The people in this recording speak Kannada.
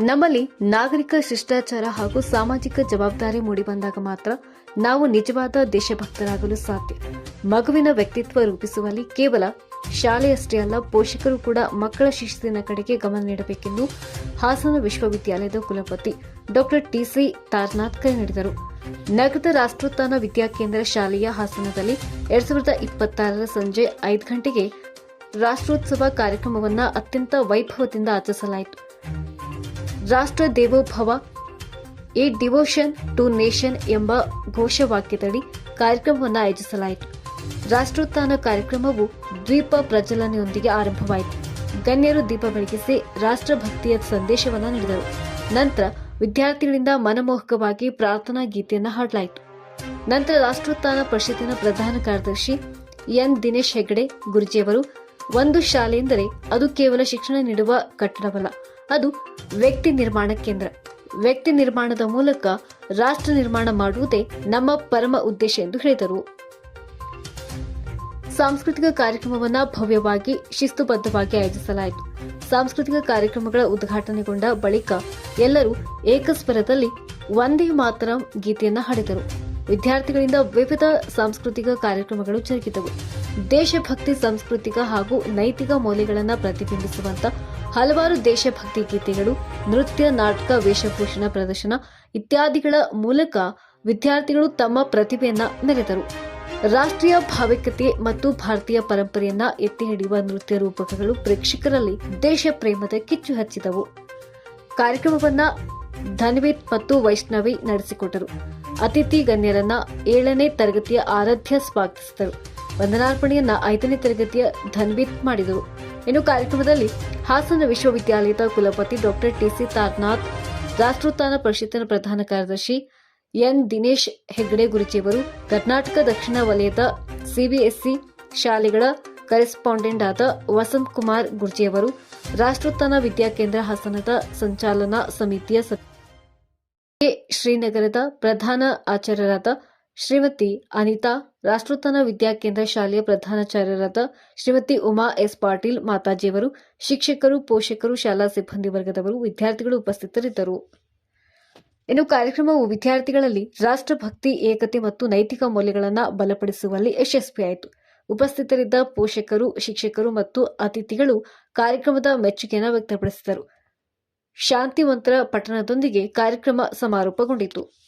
ನಮ್ಮಲ್ಲಿ ನಾಗರಿಕ ಶಿಷ್ಟಾಚಾರ ಹಾಗೂ ಸಾಮಾಜಿಕ ಜವಾಬ್ದಾರಿ ಮೂಡಿಬಂದಾಗ ಮಾತ್ರ ನಾವು ನಿಜವಾದ ದೇಶಭಕ್ತರಾಗಲು ಸಾಧ್ಯ. ಮಗುವಿನ ವ್ಯಕ್ತಿತ್ವ ರೂಪಿಸುವಲ್ಲಿ ಕೇವಲ ಶಾಲೆಯಷ್ಟೇ ಅಲ್ಲ, ಪೋಷಕರು ಕೂಡ ಮಕ್ಕಳ ಶಿಸ್ತಿನ ಕಡೆಗೆ ಗಮನ ನೀಡಬೇಕೆಂದು ಹಾಸನ ವಿಶ್ವವಿದ್ಯಾಲಯದ ಕುಲಪತಿ ಡಾಕ್ಟರ್ ಟಿಸಿ ತಾರನಾಥ್ ಕರೆ ನೀಡಿದರು. ನಗರದ ರಾಷ್ಟ್ರೋತ್ಥಾನ ವಿದ್ಯಾಕೇಂದ್ರ ಶಾಲೆಯ ಹಾಸನದಲ್ಲಿ ಎರಡ್ ಸಾವಿರದ ಇಪ್ಪತ್ತಾರರ ಸಂಜೆ ಐದು ಗಂಟೆಗೆ ರಾಷ್ಟ್ರೋತ್ಸವ ಕಾರ್ಯಕ್ರಮವನ್ನು ಅತ್ಯಂತ ವೈಭವದಿಂದ ಆಚರಿಸಲಾಯಿತು. ರಾಷ್ಟ್ರ ದೇವೋಭವ ಎ ಡಿವೋಷನ್ ಟು ನೇಷನ್ ಎಂಬ ಘೋಷವಾಕ್ಯದಡಿ ಕಾರ್ಯಕ್ರಮವನ್ನು ಆಯೋಜಿಸಲಾಯಿತು. ರಾಷ್ಟ್ರೋತ್ಥಾನ ಕಾರ್ಯಕ್ರಮವು ದ್ವೀಪ ಪ್ರಜ್ವಲನೆಯೊಂದಿಗೆ ಆರಂಭವಾಯಿತು. ಗಣ್ಯರು ದೀಪ ಬೆಳಗಿಸಿ ರಾಷ್ಟ್ರಭಕ್ತಿಯ ಸಂದೇಶವನ್ನು ನೀಡಿದರು. ನಂತರ ವಿದ್ಯಾರ್ಥಿಗಳಿಂದ ಮನಮೋಹಕವಾಗಿ ಪ್ರಾರ್ಥನಾ ಗೀತೆಯನ್ನು ಹಾಡಲಾಯಿತು. ನಂತರ ರಾಷ್ಟ್ರೋತ್ಥಾನ ಪರಿಷತ್ತಿನ ಪ್ರಧಾನ ಕಾರ್ಯದರ್ಶಿ ಎನ್ ದಿನೇಶ್ ಹೆಗಡೆ ಗುರುಜಿಯವರು, ಒಂದು ಶಾಲೆ ಎಂದರೆ ಅದು ಕೇವಲ ಶಿಕ್ಷಣ ನೀಡುವ ಕಟ್ಟಡವಲ್ಲ ಅದು ವ್ಯಕ್ತಿ ನಿರ್ಮಾಣ ಕೇಂದ್ರ. ವ್ಯಕ್ತಿ ನಿರ್ಮಾಣದ ಮೂಲಕ ರಾಷ್ಟ್ರ ನಿರ್ಮಾಣ ಮಾಡುವುದೇ ನಮ್ಮ ಪರಮ ಉದ್ದೇಶ ಎಂದು ಹೇಳಿದರು. ಸಾಂಸ್ಕೃತಿಕ ಕಾರ್ಯಕ್ರಮವನ್ನು ಭವ್ಯವಾಗಿ, ಶಿಸ್ತುಬದ್ಧವಾಗಿ ಆಯೋಜಿಸಲಾಯಿತು. ಸಾಂಸ್ಕೃತಿಕ ಕಾರ್ಯಕ್ರಮಗಳ ಉದ್ಘಾಟನೆಗೊಂಡ ಬಳಿಕ ಎಲ್ಲರೂ ಏಕಸ್ವರದಲ್ಲಿ ಒಂದೇ ಮಾತರಂ ಗೀತೆಯನ್ನು ಹಾಡಿದರು. ವಿದ್ಯಾರ್ಥಿಗಳಿಂದ ವಿವಿಧ ಸಾಂಸ್ಕೃತಿಕ ಕಾರ್ಯಕ್ರಮಗಳು ಜರುಗಿದವು. ದೇಶಭಕ್ತಿ, ಸಾಂಸ್ಕೃತಿಕ ಹಾಗೂ ನೈತಿಕ ಮೌಲ್ಯಗಳನ್ನು ಪ್ರತಿಬಿಂಬಿಸುವಂತ ಹಲವಾರು ದೇಶಭಕ್ತಿ ಗೀತೆಗಳು, ನೃತ್ಯ, ನಾಟಕ, ವೇಷಭೂಷಣ ಪ್ರದರ್ಶನ ಇತ್ಯಾದಿಗಳ ಮೂಲಕ ವಿದ್ಯಾರ್ಥಿಗಳು ತಮ್ಮ ಪ್ರತಿಭೆಯನ್ನ ಮೆರೆದರು. ರಾಷ್ಟ್ರೀಯ ಭಾವಿಕತೆ ಮತ್ತು ಭಾರತೀಯ ಪರಂಪರೆಯನ್ನ ಎತ್ತಿ ಹಿಡಿಯುವ ನೃತ್ಯ ರೂಪಕಗಳು ಪ್ರೇಕ್ಷಕರಲ್ಲಿ ದೇಶ ಪ್ರೇಮದ ಕಿಚ್ಚು ಹಚ್ಚಿದವು. ಕಾರ್ಯಕ್ರಮವನ್ನ ಧನ್ವಿತ್ ಮತ್ತು ವೈಷ್ಣವಿ ನಡೆಸಿಕೊಟ್ಟರು. ಅತಿಥಿ ಗಣ್ಯರನ್ನ ಏಳನೇ ತರಗತಿಯ ಆರಾಧ್ಯ ಸ್ವಾಗತಿಸಿದರು. ವಂದನಾರ್ಪಣೆಯನ್ನ ಐದನೇ ತರಗತಿಯ ಧನ್ವಿತ್ ಮಾಡಿದರು. ಇನ್ನು ಕಾರ್ಯಕ್ರಮದಲ್ಲಿ ಹಾಸನ ವಿಶ್ವವಿದ್ಯಾಲಯದ ಕುಲಪತಿ ಡಾಕ್ಟರ್ ಟಿಸಿ ತಾರ್ನಾಥ್, ರಾಷ್ಟ್ರೋತ್ಥಾನ ಪರಿಷತ್ತಿನ ಪ್ರಧಾನ ಕಾರ್ಯದರ್ಶಿ ಎನ್ ದಿನೇಶ್ ಹೆಗ್ಡೆ ಗುರುಜಿಯವರು ಕರ್ನಾಟಕ ದಕ್ಷಿಣ ವಲಯದ ಸಿಬಿಎಸ್ಇ ಶಾಲೆಗಳ ಕರೆಸ್ಪಾಂಡೆಂಟ್ ಆದ ವಸಂತ್ ಕುಮಾರ್ ಗುರ್ಜಿಯವರು ರಾಷ್ಟ್ರೋತ್ಥಾನ ವಿದ್ಯಾಕೇಂದ್ರ ಹಾಸನದ ಸಂಚಾಲನಾ ಸಮಿತಿಯ. ಶ್ರೀನಗರದ ಪ್ರಧಾನ ಆಚಾರ್ಯರಾದ ಶ್ರೀಮತಿ ಅನಿತಾ, ರಾಷ್ಟ್ರೋತ್ಥಾನ ವಿದ್ಯಾಕೇಂದ್ರ ಶಾಲೆಯ ಪ್ರಧಾನಾಚಾರ್ಯರಾದ ಶ್ರೀಮತಿ ಉಮಾ ಎಸ್ ಪಾಟೀಲ್ ಮಾತಾಜಿಯವರು, ಶಿಕ್ಷಕರು, ಪೋಷಕರು, ಶಾಲಾ ಸಿಬ್ಬಂದಿ ವರ್ಗದವರು, ವಿದ್ಯಾರ್ಥಿಗಳು ಉಪಸ್ಥಿತರಿದ್ದರು. ಇನ್ನು ಕಾರ್ಯಕ್ರಮವು ವಿದ್ಯಾರ್ಥಿಗಳಲ್ಲಿ ರಾಷ್ಟ್ರಭಕ್ತಿ, ಏಕತೆ ಮತ್ತು ನೈತಿಕ ಮೌಲ್ಯಗಳನ್ನು ಬಲಪಡಿಸುವಲ್ಲಿ ಯಶಸ್ವಿಯಾಯಿತು. ಉಪಸ್ಥಿತರಿದ್ದ ಪೋಷಕರು, ಶಿಕ್ಷಕರು ಮತ್ತು ಅತಿಥಿಗಳು ಕಾರ್ಯಕ್ರಮದ ಮೆಚ್ಚುಗೆಯನ್ನು ವ್ಯಕ್ತಪಡಿಸಿದರು. ಶಾಂತಿವಂತರ ಪಠಣದೊಂದಿಗೆ ಕಾರ್ಯಕ್ರಮ ಸಮಾರೋಪಗೊಂಡಿತು.